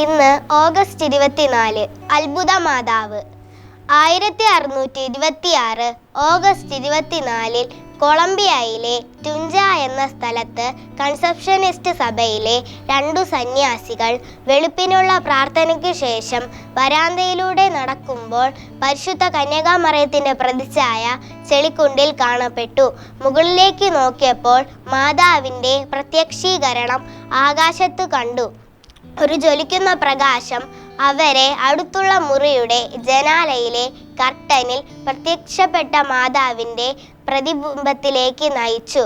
ഇന്ന് ഓഗസ്റ്റ് ഇരുപത്തിനാല് അത്ഭുത മാതാവ് ആയിരത്തി അറുന്നൂറ്റി ഇരുപത്തിയാറ് ഓഗസ്റ്റ് ഇരുപത്തിനാലിൽ കൊളംബിയയിലെ ടുഞ്ച എന്ന സ്ഥലത്ത് കൺസെപ്ഷനിസ്റ്റ് സഭയിലെ രണ്ടു സന്യാസികൾ വെളുപ്പിനുള്ള പ്രാർത്ഥനയ്ക്ക് ശേഷം വരാന്തയിലൂടെ നടക്കുമ്പോൾ പരിശുദ്ധ കന്യകാമറയത്തിന്റെ പ്രതിച്ഛായ ചെളിക്കുണ്ടിൽ കാണപ്പെട്ടു. മുകളിലേക്ക് നോക്കിയപ്പോൾ മാതാവിന്റെ പ്രത്യക്ഷീകരണം ആകാശത്തു കണ്ടു. ഒരു ജ്വലിക്കുന്ന പ്രകാശം അവരെ അടുത്തുള്ള മുറിയുടെ ജനാലയിലെ കർട്ടനിൽ പ്രത്യക്ഷപ്പെട്ട മാതാവിന്റെ പ്രതിബിംബത്തിലേക്ക് നയിച്ചു.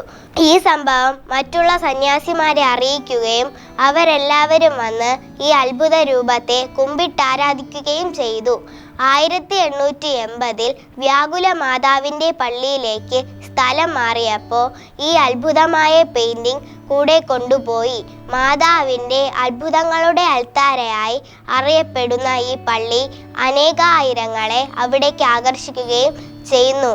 ഈ സംഭവം മറ്റുള്ള സന്യാസിമാരെ അറിയിക്കുകയും അവരെല്ലാവരും വന്ന് ഈ അത്ഭുത രൂപത്തെ കുമ്പിട്ടാരാധിക്കുകയും ചെയ്തു. ആയിരത്തി എണ്ണൂറ്റി എൺപതിൽ വ്യാകുല മാതാവിന്റെ പള്ളിയിലേക്ക് സ്ഥലം മാറിയപ്പോൾ ഈ അത്ഭുതമായ പെയിന്റിംഗ് കൂടെ കൊണ്ടുപോയി. മാതാവിന്റെ അത്ഭുതങ്ങളുടെ അൽത്താരയായി അറിയപ്പെടുന്ന ഈ പള്ളി അനേകായിരങ്ങളെ അവിടേക്ക് ആകർഷിക്കുകയും ചെയ്യുന്നു.